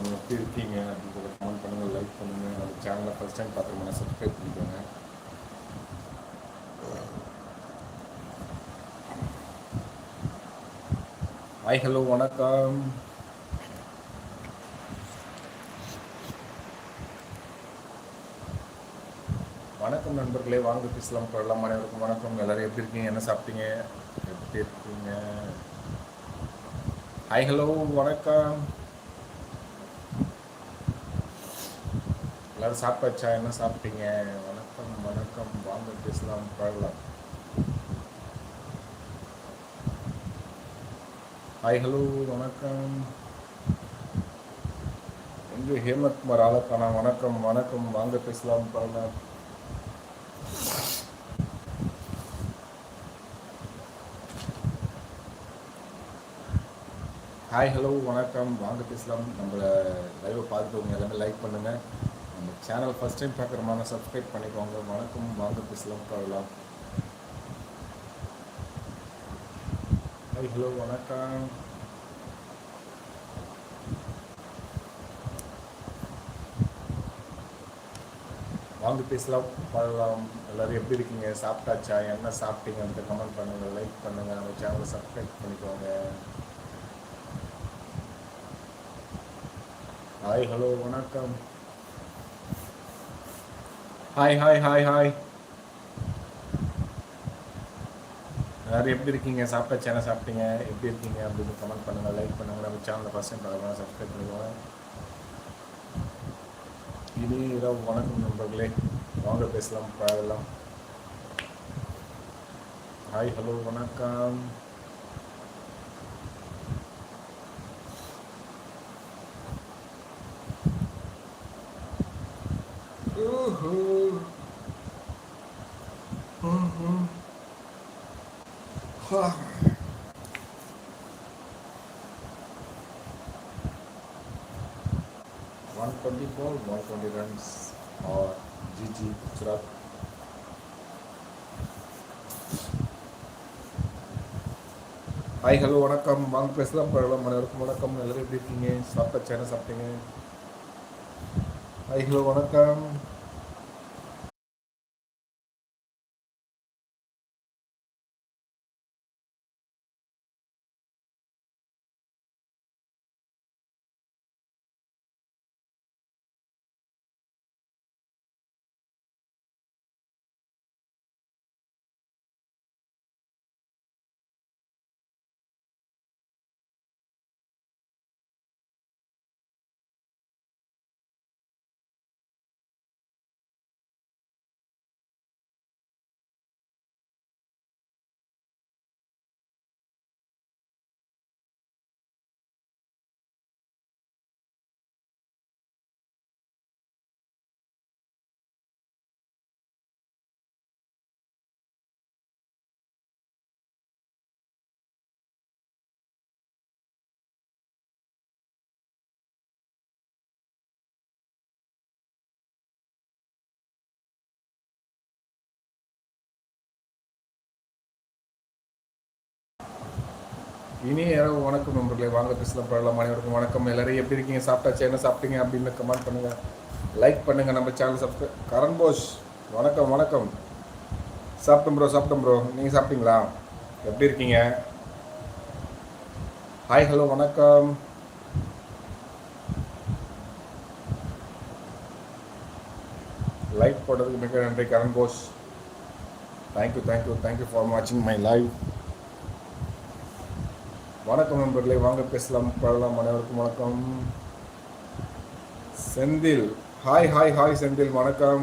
வணக்கம் எப்படி இருக்கீங்க அப்படின்னு கமெண்ட் பண்ணுங்கள் லைக் பண்ணுங்கள் நம்ம சேனலை ஃபஸ்ட் டைம் பார்க்குறோம்னா சப்ஸ்கிரைப் பண்ணிக்கோங்க. ஹாய் ஹலோ வணக்கம். வணக்கம் நண்பர்களே வாங்க பேசலாம் போடலாம் அனைவருக்கும் வணக்கம். எல்லாரும் எப்படி இருக்கீங்க? என்ன சாப்பிட்டீங்க? எப்படி இருக்கீங்க? ஹாய் ஹலோ வணக்கம். எல்லாரும் சாப்பிட்டாச்சா? என்ன சாப்பிட்டீங்க? வணக்கம் வணக்கம். வாங்க பேசலாம் பழகலாம். ஹாய் ஹலோ வணக்கம். எங்கு ஹேமத் குமார் ஆலக்கானா? வணக்கம் வணக்கம். வாங்க பேசலாம் பழகலாம். ஹாய் ஹலோ வணக்கம். வாங்க பேசலாம். நம்மளை லைவை பார்த்துக்கோங்க எல்லாமே லைக் பண்ணுங்கள் சேனல் ஃபஸ்ட் டைம் பார்க்குறமான சப்ஸ்கிரைப் பண்ணிக்கோங்க. வணக்கம். வாங்க பேசலாம் பார்க்கலாம் ஹாய் ஹலோ வணக்கம். வாங்க பேசலாம் பழகலாம் எல்லோரும் எப்படி இருக்கீங்க? சாப்பிட்டாச்சா? என்ன சாப்பிட்டீங்க அந்த கமெண்ட் பண்ணுங்கள் லைக் பண்ணுங்கள் நம்ம சேனலை சப்ஸ்கிரைப் பண்ணிக்கோங்க. ஹாய் ஹலோ வணக்கம். ஹாய் ஹாய் ஹாய் ஹாய் எல்லாரும் எப்படி இருக்கீங்க? சாப்பிட்ட சேனல் சாப்பிட்டீங்க? எப்படி இருக்கீங்க? அப்படின்னு கமெண்ட் பண்ணுங்கள் லைக் பண்ணுங்கள் நம்ம சேனலை ஃபஸ்ட் டைம் பார்க்கலாம் சப்ஸ்கிரைப் பண்ணிக்கோங்க. இனி இரவு வணக்கம் நண்பர்களே. வாங்க பேசலாம் பழகலாம். ஹாய் ஹலோ வணக்கம். ஊஹூ. ஊஹூ. ஹா. One twenty four, one twenty runs or GG Gujarat. Hi hello வணக்கம் வாங்க பேசலாம் பழகலாம் அனைவருக்கும் வணக்கம் எல்லாரும் எப்படி இருக்கீங்க சாப்பிட்டா சேனல் சாப்பிட்டீங்க ஹாய் வணக்கம். இனி இரவு வணக்கம் நண்பர்களே. வாங்க பேசலாம் பழகலாம் அனைவருக்கும் வணக்கம். எல்லாரும் எப்படி இருக்கீங்க? சாப்பிட்டாச்சு? என்ன சாப்பிட்டீங்க? அப்படின்னு கமெண்ட் பண்ணுங்கள் லைக் பண்ணுங்கள் நம்ம சேனல் சப்ஸ்கிரைப் கரண் போஸ் வணக்கம் வணக்கம். சாப்பிட்டோம் ப்ரோ சாப்பிட்டோம் ப்ரோ நீங்கள் சாப்பிட்டீங்களா? எப்படி இருக்கீங்க? ஹாய் ஹலோ வணக்கம். லைக் போட்டதுக்கு மிக நன்றி Karan Bose. Thank you thank you thank you for வாட்சிங் மை லைவ் வணக்கம் நண்பர்களே வாங்க பேசலாம் பழலாம் அனைவருக்கும் வணக்கம். Senthil. Hi hi hi Senthil. வணக்கம்.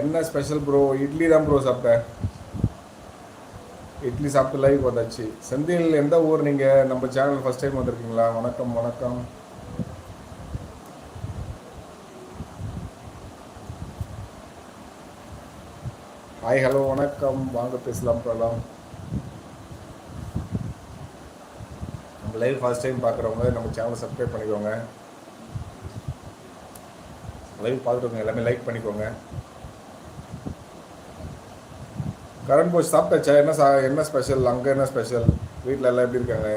என்ன ஸ்பெஷல் ப்ரோ இட்லி தான் ப்ரோ சாப்பிட்டேன் இட்லி சாப்பிட்டு லைவ் வந்தாச்சு செந்தில் எந்த ஊர் நீங்கள் நம்ம சேனல் ஃபஸ்ட் டைம் வந்திருக்கீங்களா? வணக்கம் வணக்கம். ஹாய் ஹலோ வணக்கம். வாங்க பேசலாம் பழகலாம் நம்ம லைவ் ஃபர்ஸ்ட் டைம் பார்க்குறவங்க நம்ம சேனலை சப்ஸ்கிரைப் பண்ணிக்கோங்க. லைவ் பார்த்துருக்கோங்க எல்லாமே லைக் பண்ணிக்கோங்க. கரண் போய் சாப்பிட்டாச்சா? என்ன சா என்ன ஸ்பெஷல் அங்கே என்ன ஸ்பெஷல் வீட்டில் எல்லாம் எப்படி இருக்காங்க?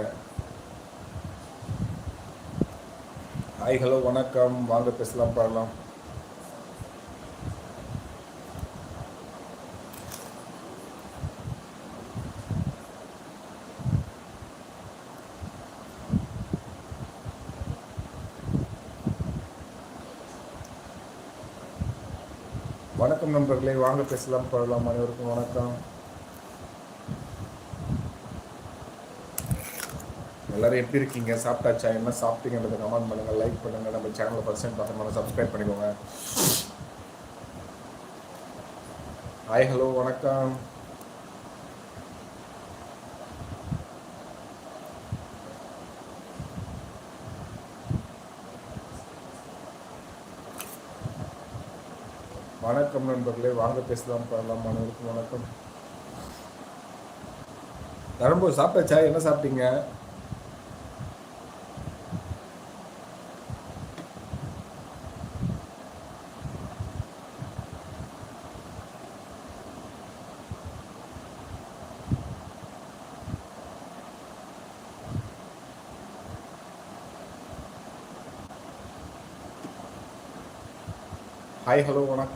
ஹாய் ஹலோ வணக்கம். வாங்க பேசலாம் பாடலாம் வணக்கம் நண்பர்களே வாங்க பேசலாம் பாடலாம். அனைவருக்கும் வணக்கம். எல்லாரும் எப்படி இருக்கீங்க? சாப்பிட்டாச்சா? என்ன சாப்பிட்டீங்கன்றத கமெண்ட் பண்ணுங்க லைக் பண்ணுங்க. நம்ம சேனலை ஃபர்ஸ்ட் டைம் பார்த்தோம்னா சப்ஸ்கிரைப் பண்ணிக்கோங்க. ஹாய் ஹலோ வணக்கம். வணக்கம் நண்பர்களே வாங்க பேசலாம் பாடலாம் அனைவருக்கும் வணக்கம். தரம்பு சாப்பிட்டாச்சா என்ன சாப்பிட்டீங்க? ஹாய் ஹலோ வணக்கம்.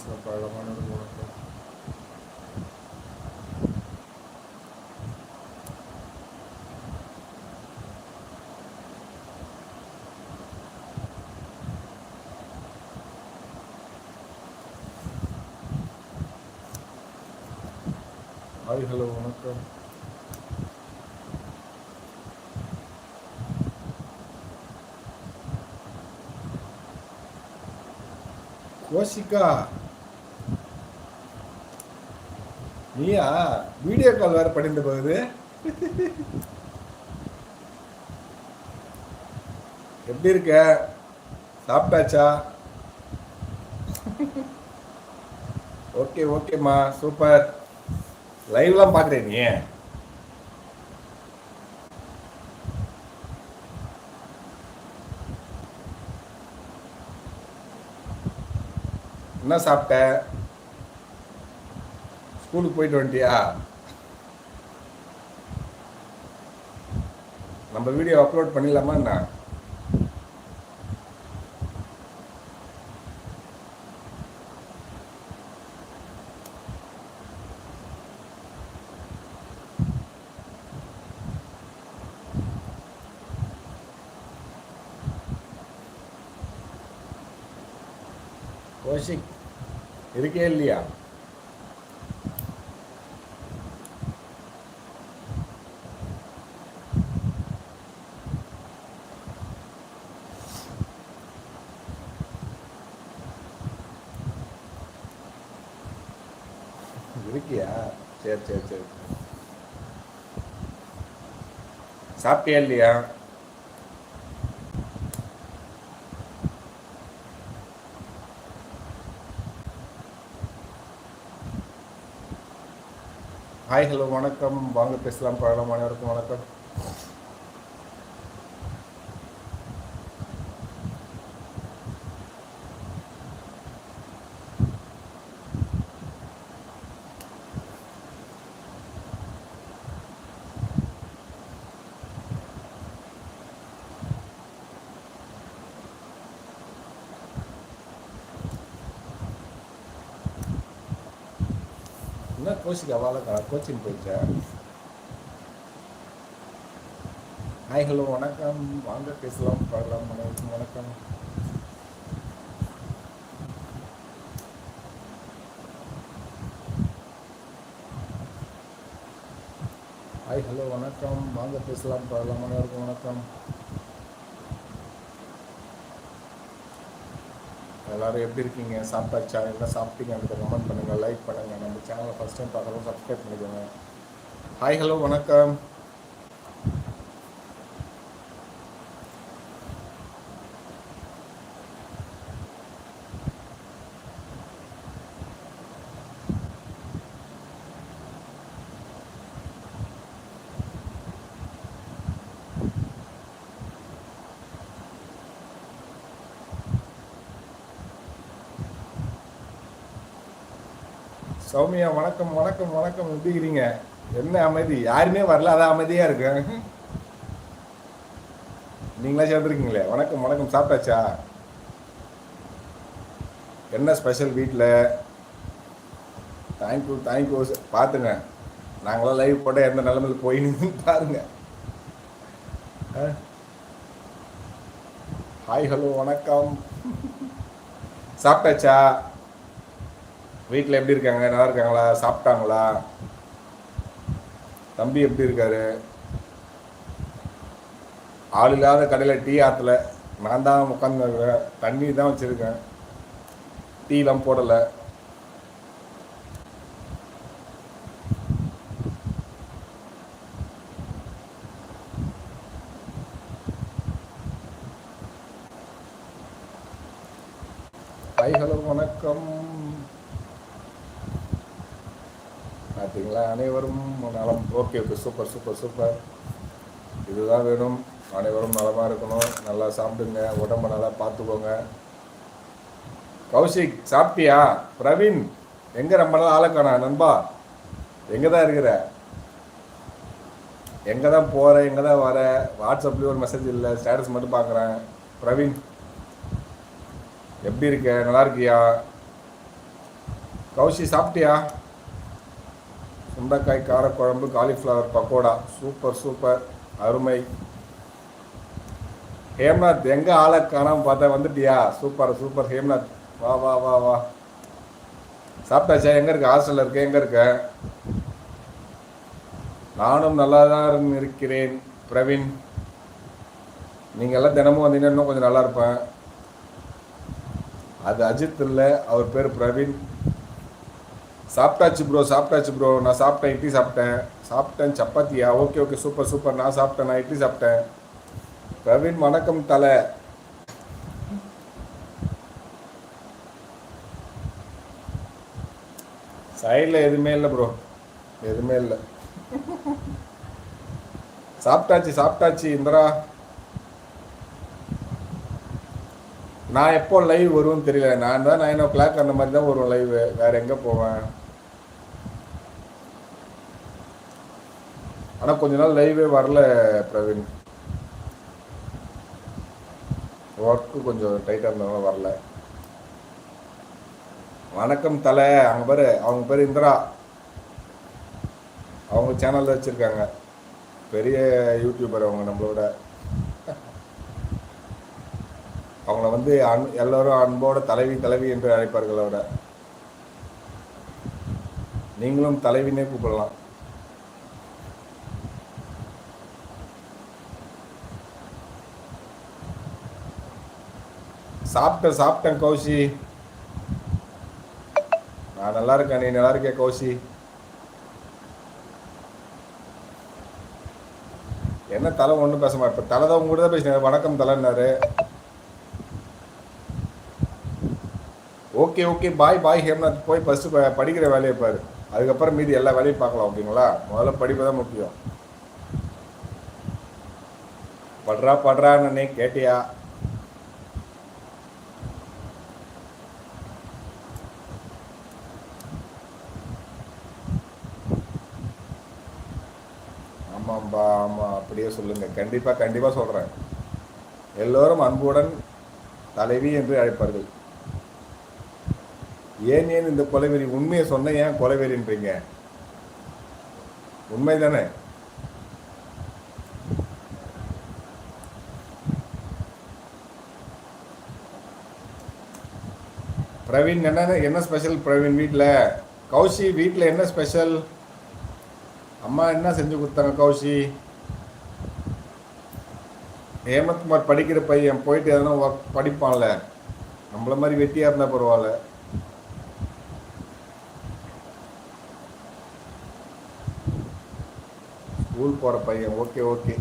நண்பர்களே வாங்க பேசலாம் பழமான வணக்கம் ஹாய் ஹலோ வணக்கம் கோஷிகா நீயா? வீடியோ கால் வேற பண்ணிட்டு போகுது. எப்படி இருக்க? சாப்பிட்டாச்சா? ஓகே ஓகேம்மா. சூப்பர். லைவ்லாம் பார்க்குறேன் நீ? என்ன சாப்பிட்ட? ஸ்கூலுக்கு போயிட்டு வந்துட்டியா? நம்ம வீடியோ அப்லோட் பண்ணிடலாமா என்ன? கோஷிக் இருக்கே இல்லையா? இருக்கியா சரி சரி சரி. சாப்பிட்டியா இல்லையா? ஹாய் ஹலோ வணக்கம். வாங்க பேசலாம். பழம் அனைவருக்கும் வணக்கம். என்ன கோச்சிக்கு அவ்வளோ கோச்சிங் போயிட்டேன் ஹாய் ஹலோ வணக்கம் வாங்க பேசலாம் பாடலாம் அனைவருக்கும் வணக்கம் ஹாய் ஹலோ வணக்கம் வாங்க பேசலாம் பாடலாம் அனைவருக்கும் வணக்கம் எல்லாரும் எப்படி இருக்கீங்க? சாப்பிட்டாச்சா? என்ன சாப்பிட்டீங்க? அப்படின்னு கமெண்ட் பண்ணுங்க லைக் பண்ணுங்கள் நம்ம சேனலை ஃபஸ்ட் டைம் பார்க்குறோம் சப்ஸ்கிரைப் பண்ணிக்கோங்க. ஹாய் ஹலோ வணக்கம். சௌமியா வணக்கம் வணக்கம் வணக்கம். எப்படி இருக்கிறீங்க என்ன அமைதி? யாருமே வரல அதான் அமைதியாக இருக்கு. நீங்களா சேர்ந்துருக்கீங்களே? வணக்கம் வணக்கம். சாப்பிட்டாச்சா? என்ன ஸ்பெஷல் வீட்டில் தேங்க்யூ தேங்க்யூ பார்த்துங்க நாங்களாம் லைவ் போட்டால் எந்த நிலமையில் போயின்னு பாருங்க. ஹாய் ஹலோ வணக்கம். சாப்பிட்டாச்சா? வீட்டில் எப்படி இருக்காங்க? நல்லா இருக்காங்களா? சாப்பிட்டாங்களா? தம்பி எப்படி இருக்காரு? ஆள் இல்லாத கடையில் டீ ஆற்றுல நான் தான் உட்காந்து தண்ணி தான் வச்சுருக்கேன். டீலாம் போடலை ஹாய் ஹலோ வணக்கம் பார்த்தீங்களா அனைவரும் நலம் okay okay super super super இதுதான் வேணும். அனைவரும் நலமாக இருக்கணும். நல்லா சாப்பிடுங்க. உடம்ப நல்லா பார்த்துக்கோங்க. கௌஷிக் சாப்பிட்டியா? பிரவீன் எங்கே ரொம்ப நாள் ஆளக்கானா நண்பா எங்கே தான் இருக்கிற? எங்கே தான் போகிற எங்கே தான் வர? வாட்ஸ்அப்லேயும் ஒரு மெசேஜ் இல்லை. ஸ்டேட்டஸ் மட்டும் பார்க்குறேன். பிரவீன் எப்படி இருக்க? நல்லா இருக்கியா? கௌஷி சாப்பிட்டியா? சுண்டைக்காய் காரக்குழம்பு காலிஃப்ளவர் பக்கோடா. சூப்பர் சூப்பர் அருமை. ஹேம்நாத் எங்கே ஆளை காணாமல் பார்த்தா வந்துட்டியா? சூப்பர் சூப்பர் ஹேம்நாத் வா வா வா வா. சாப்பிட்டாச்சா? எங்கே இருக்க? ஹாஸ்டலில் இருக்க? எங்கே இருக்க? நானும் நல்லா தான் இருக்கிறேன். பிரவீன் நீங்கள் எல்லாம் தினமும் வந்தீங்கன்னா இன்னும் கொஞ்சம் நல்லா இருப்பேன். அது அஜித் இல்லை. அவர் பேர் பிரவீன். சாப்பிட்டாச்சு ப்ரோ சாப்பிட்டாச்சு ப்ரோ நான் சாப்பிட்டேன் இட்லி சாப்பிட்டேன். சாப்பிட்டேன் சப்பாத்தியா? ஓகே ஓகே சூப்பர் சூப்பர் நான் சாப்பிட்டேன் நான் இட்லி சாப்பிட்டேன். பிரவீன் வணக்கம் தலை. சைடில் எதுவுமே இல்லை ப்ரோ எதுவுமே இல்லை. சாப்பிட்டாச்சு சாப்பிட்டாச்சு இந்திரா. நான் எப்போ லைவ் வருவேன்னு தெரியல. நான் தான் நைன் ஓ கிளாக் அந்த மாதிரி தான் வருவேன் லைவ் வேறு எங்கே போவேன்? ஆனால் கொஞ்ச நாள் லைவே வரல பிரவீன். ஒர்க்கு கொஞ்சம் டைட்டாக இருந்தவங்க வரல. வணக்கம் தலை. அவங்க பேர் அவங்க பேர் இந்திரா. அவங்க சேனலில் வச்சுருக்காங்க. பெரிய யூடியூபர் அவங்க நம்மளோட அவங்கள வந்து அன் எல்லோரும் அன்போட தலைவி தலைவி என்று அழைப்பார்கள் அவரை. நீங்களும் தலைவினே கூப்பிடலாம். சாப்பிட்டேன் சாப்பிட்டேன் கௌசி. நான் நல்லா இருக்கேன் நீ நல்லா இருக்கிய கௌசி? என்ன தலை ஒன்றும் பேச மாட்டேன் தலை தான் உங்கள்கிட்ட தான் பேசினேன். வணக்கம் தலைன்னாரு. Okay okay bye bye Hemnath. போய் ஃபஸ்ட்டு படிக்கிற வேலையை பாரு. அதுக்கப்புறம் மீதி எல்லா வேலையும் பார்க்கலாம் ஓகேங்களா? முதல்ல படிப்பு தான் முக்கியம். படுறா படுறான்னு கேட்டியா? கண்டிப்பாக கண்டிப்பாக சொல்கிறேன் எல்லோரும் அன்புடன் தலைவி என்று அழைப்பார்கள். ஏன் ஏன் இந்த கொலைவெறி? உண்மையை சொன்ன ஏன் கொலைவெறின்றீங்க? உண்மை தானே பிரவீன் என்ன என்ன ஸ்பெஷல் பிரவீன் வீட்டில் கௌஷி வீட்டில் என்ன ஸ்பெஷல் அம்மா என்ன செஞ்சு கொடுத்தாங்க கௌஷி? ஹேமந்த்குமார் படிக்கிற பையன் போயிட்டு எதனா ஒர்க் படிப்பான்ல. நம்மள மாதிரி வெட்டியாக இருந்தால் பரவாயில்ல. ஸ்கூல் போகிற பையன் ஓகே ஓகே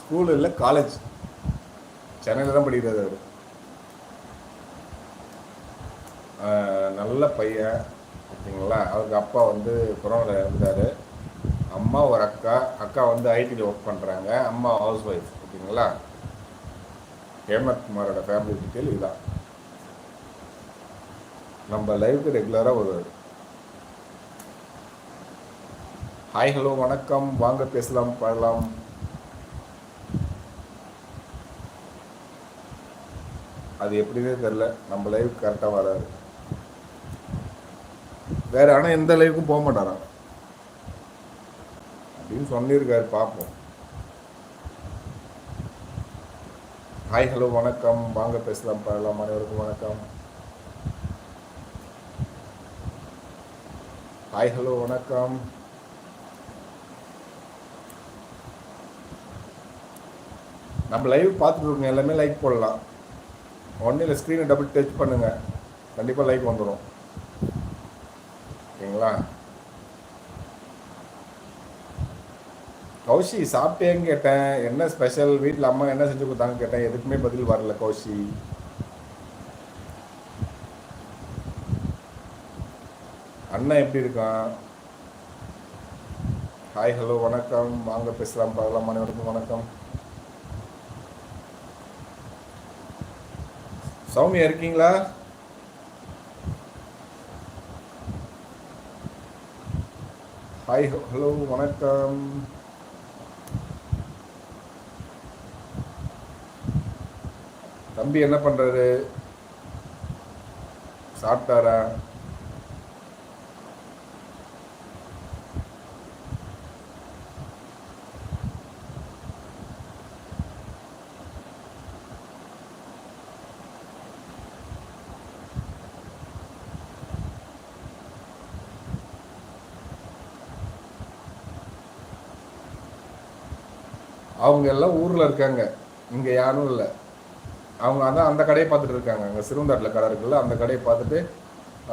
ஸ்கூல் இல்லை காலேஜ் சென்னையில் தான் படிக்கிறாரு அவர். நல்ல பையன் ஓகேங்களா அவருக்கு அப்பா வந்து கொரோனாவில் இருந்தார் அம்மா ஒரு அக்கா அக்கா வந்து ஐடியில் ஒர்க் பண்ணுறாங்க அம்மா ஹவுஸ் ஒய்ஃப் ஓகேங்களா? ஹேமந்த் குமாரோட ஃபேமிலி டீட்டெயில் இதுதான். நம்ம லைவுக்கு ரெகுலராக வருவார் ஹாய் ஹலோ வணக்கம். வாங்க பேசலாம் பாடலாம். அது எப்படின்னே தெரில நம்ம லைஃப் கரெக்டாக வராது. வேற ஆனால் எந்த லைவுக்கும் போக மாட்டாராம். அப்படின்னு சொல்லியிருக்காரு பார்ப்போம் ஹாய் ஹலோ வணக்கம். வாங்க பேசலாம் பழலாம் அனைவருக்கும் வணக்கம். ஹாய் ஹலோ வணக்கம். நம்ம லைவ் பார்த்துட்டு இருக்கோம். எல்லாமே லைக் போடலாம். ஒன்றும் இல்லை ஸ்க்ரீனை டபுள் டச் பண்ணுங்க. கண்டிப்பாக லைக் வந்துடும் ஓகேங்களா? கௌஷி சாப்பிட்டேன்னு கேட்டேன். என்ன ஸ்பெஷல் வீட்டில் அம்மா என்ன செஞ்சு கொடுத்தாங்க கேட்டேன். எதுக்குமே பதில் வரல கௌஷி. அண்ணன் எப்படி இருக்கான்? ஹாய் ஹலோ வணக்கம். வாங்க பேசலாம் பார்க்கலாம். அனைவருக்கும் வணக்கம். சௌமியா இருக்கீங்களா? ஹாய் ஹலோ வணக்கம். தம்பி என்ன பண்றாரு? சாப்பிட்டாரா? அவங்க எல்லாம் ஊரில் இருக்காங்க. இங்கே யாரும் இல்லை. அவங்க அதான் அந்த கடையை பார்த்துட்டு இருக்காங்க. அங்கே சிறுவந்தாட்டில் கடை இருக்குல்ல அந்த கடையை பார்த்துட்டு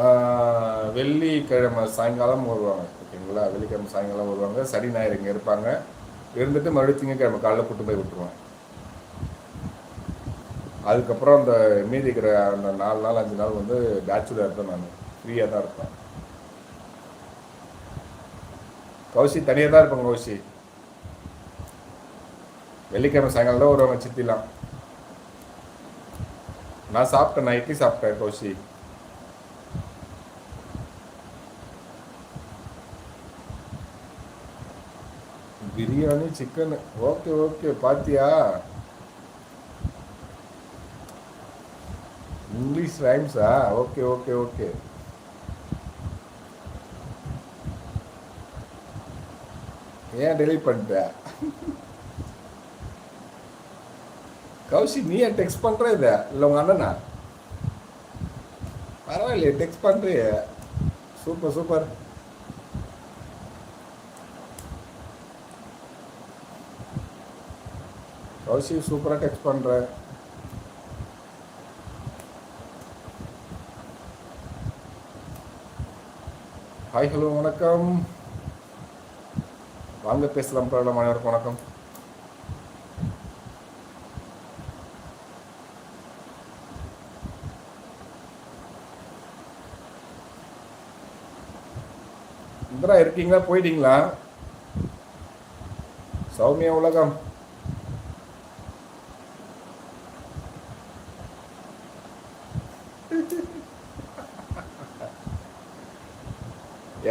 ஆஹ், வெள்ளிக்கிழமை சாயங்காலம் வருவாங்க. ஓகேங்களா? வெள்ளிக்கிழமை சாயங்காலம் வருவாங்க. சனி ஞாயிறு இங்கே இருப்பாங்க. இருந்துட்டு மறுபடியும் திங்கக்கிழமை காலைல கூட்டு போய் விட்டுருவாங்க. அதுக்கப்புறம் அந்த மீதி இருக்கிற அந்த நாலு நாள் அஞ்சு நாள் வந்து பேச்சுலர் இருப்பேன் நான். ஃப்ரீயாக தான் இருப்பேன். கௌசி தனியாக தான் இருப்பேன் கௌசி. வெள்ளிக்கிழமை சாயங்காலம் தான் வருவாங்க சித்திலாம். நான் சாப்பிட்டேன் நான் இட்லி சாப்பிட்டேன் Kaushi. Biryani chicken okay okay பாத்தியா? இங்கிலீஷ் ரைம்ஸா ஓகே ஓகே ஓகே ஏன் டெலிட் பண்ணிட்ட? கௌசி நீ ஏன் டெக்ஸ்ட் பண்ற இத இல்லை உங்க அண்ணனா? பரவாயில்லையே டெக்ஸ்ட் பண்றிய. Super super. கௌசி சூப்பரா டெக்ஸ்ட் பண்ற. ஹாய் ஹலோ வணக்கம். வாங்க பேசலாம். பரவாயில்ல அனைவருக்கும் வணக்கம். இந்திரா இருக்கீங்களா? போயிட்டீங்களா? சௌமியா உலகம்.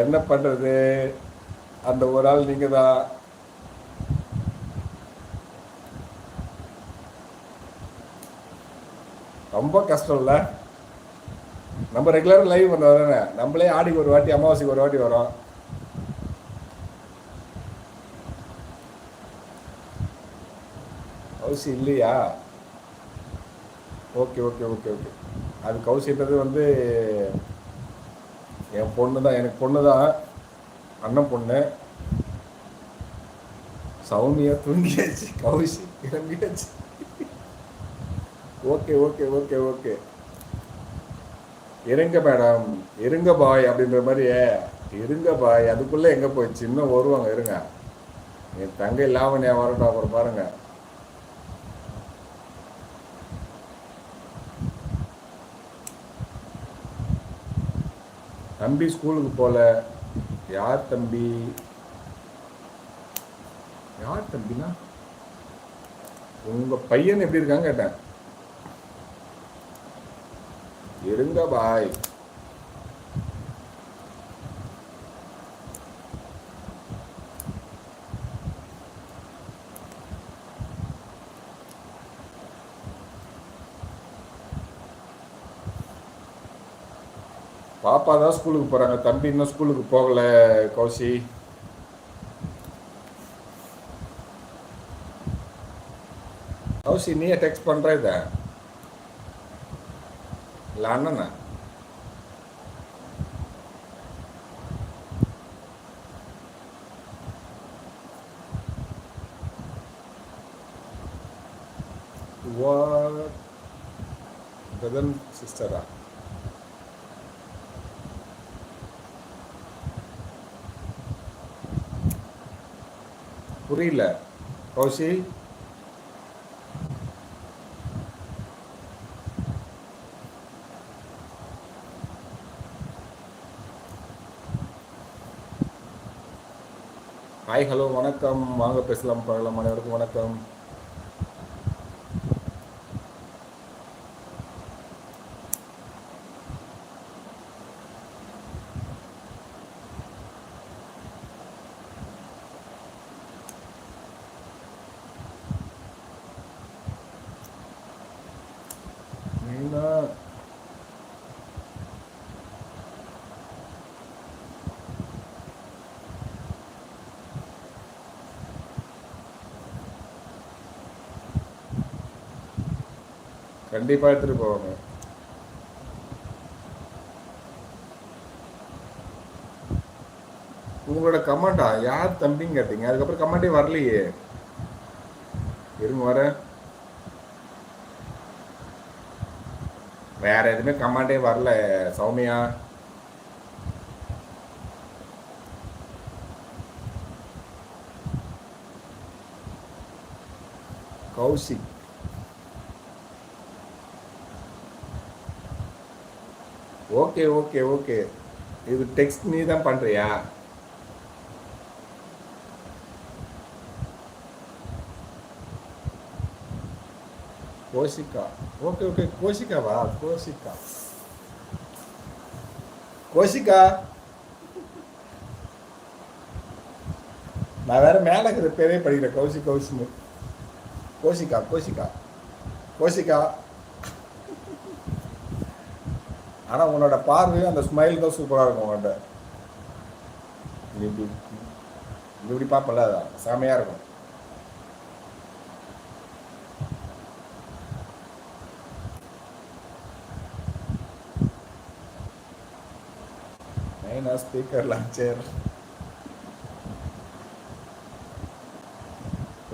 என்ன பண்றது? அந்த ஒரு ஆள் நீங்க தான் ரொம்ப கஷ்டம் இல்லை நம்ம ரெகுலராக லைவ் பண்ணுறோம் தானே? நம்மளே ஆடிக்கு ஒரு வாட்டி அமாவாசைக்கு ஒரு வாட்டி வரோம். கௌசி இல்லையா? Okay okay okay okay. அது கௌசின்றது வந்து என் பொண்ணு தான் எனக்கு பொண்ணு தான் அண்ணன் பொண்ணு. சௌமியா தூங்கியாச்சு. கௌசி கிளம்பியாச்சு ஓகே ஓகே ஓகே ஓகே. இருங்க மேடம். இருங்க பாய் அப்படின்ற மாதிரி இருங்க பாய். அதுக்குள்ளே எங்கே போயிடுச்சு இன்னும் வருவாங்க இருங்க. என் தங்கை லாவணியா வரட்டும் அப்புறம் பாருங்க. தம்பி ஸ்கூலுக்கு போல யார் தம்பி? யார் தம்பினா? உங்க பையன் எப்படி இருக்காங்க கேட்டேன். இருங்க பாய். பாப்பா தான் ஸ்கூலுக்கு போகிறாங்க தம்பி இன்னும் ஸ்கூலுக்கு போகல கௌசி கௌசி நீயே டெக்ஸ்ட் பண்ணுற இத இல்லை அண்ணனா What? Brother sister ah? புரியல. கௌசி? ஹாய் ஹலோ வணக்கம். வாங்க பேசலாம் பழகலாம். அனைவருக்கும் வணக்கம். கண்டிப்பா எடுத்துட்டு போவாங்க. உங்களோட கமெண்டா யார் தம்பின்னு கேட்டீங்க. அதுக்கப்புறம் கமெண்டே வரலையே. இருங்க வர. வேற எதுவுமே கமெண்டே வரல Sowmya. Kaushik. Okay okay okay. இது டெக்ஸ்ட் நீ தான் பண்ணுறியா கோஷிகா. Okay okay. கோஷிகாவா? கோஷிகா. கோஷிகா. நான் வேற மேலே இருக்கிற பேரே படிக்கிறேன். கௌசி கௌசின்னு. கோஷிகா கோஷிகா. கோஷிகா. ஆனா உன்னோட பார்வையும் அந்த ஸ்மைல் தான் சூப்பரா இருக்கும் உன்கிட்ட. இப்படி இப்படி பார்ப்பல அதான் செமையா இருக்கும். மெயினாக ஸ்பீக்கர் லான்ச்சர்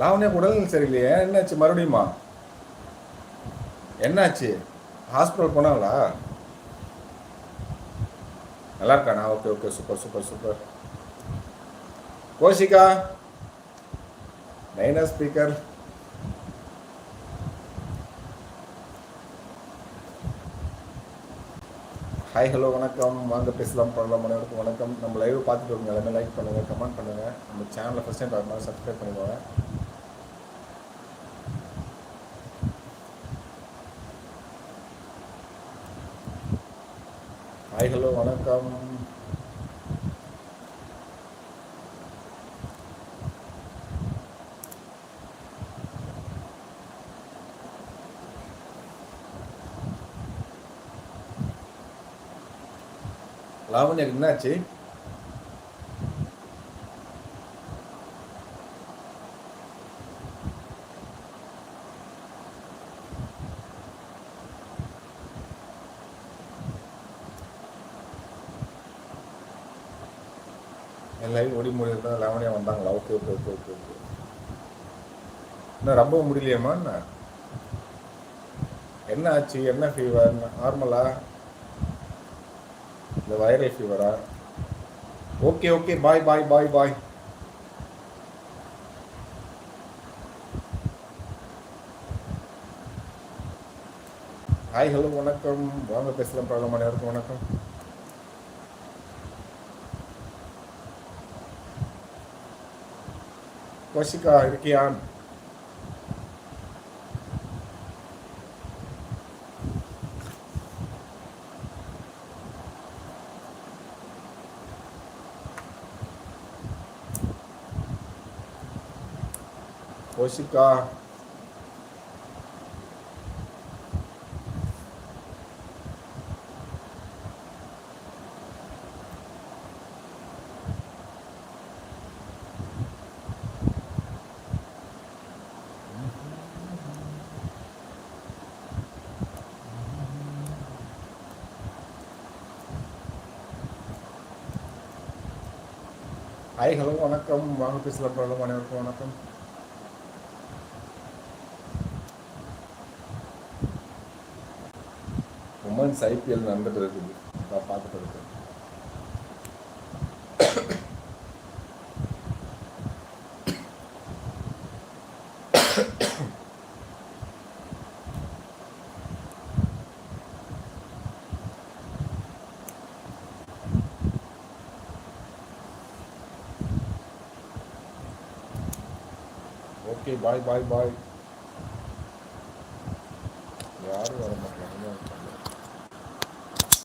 லாவண்யா உடல் சரியில்லையே என்னாச்சு? மறுபடியுமா? என்னாச்சு? ஹாஸ்பிட்டல் போனாங்களா? நல்லா இருக்கானா okay okay super super super Koshika Naina speaker hi hello வணக்கம். வாங்க பேசலாம் பண்ணலாம் அனைவருக்கும் வணக்கம். நம்ம லைவ் பார்த்துட்டு இருக்கோங்க எல்லாமே லைக் பண்ணுங்கள் கமெண்ட் பண்ணுங்கள் நம்ம சேனலை ஃபஸ்ட் டைம் பார்க்கணும் சப்ஸ்கிரைப் பண்ணிக்கோங்க. ஹாய் ஹலோ வணக்கம். லாவண்யா என்னாச்சு? என் லைவ் லெவனே முடியுது லாவண்யா வந்தாங்களா okay okay okay okay okay இன்னும் ரொம்ப முடியலையம்மா என்ன? என்ன ஆச்சு? என்ன ஃபீவர் நார்மலா இந்த viral ஃபீவரா okay okay bye bye bye bye hi hello வணக்கம். வாங்க பேசலாம். ப்ராப்ளம் அனைவருக்கும் வணக்கம். கோஷிகா இருக்கியா கோஷிகா ஹாய் ஹலோ வணக்கம். வாங்க பேசலாம். பரவாயில்ல அனைவருக்கும் வணக்கம். உமன்ஸ் ஐபிஎல் நடந்துட்டு இருக்குது நான் பார்த்துட்டு இருக்கேன். ஓகே பாய் பாய்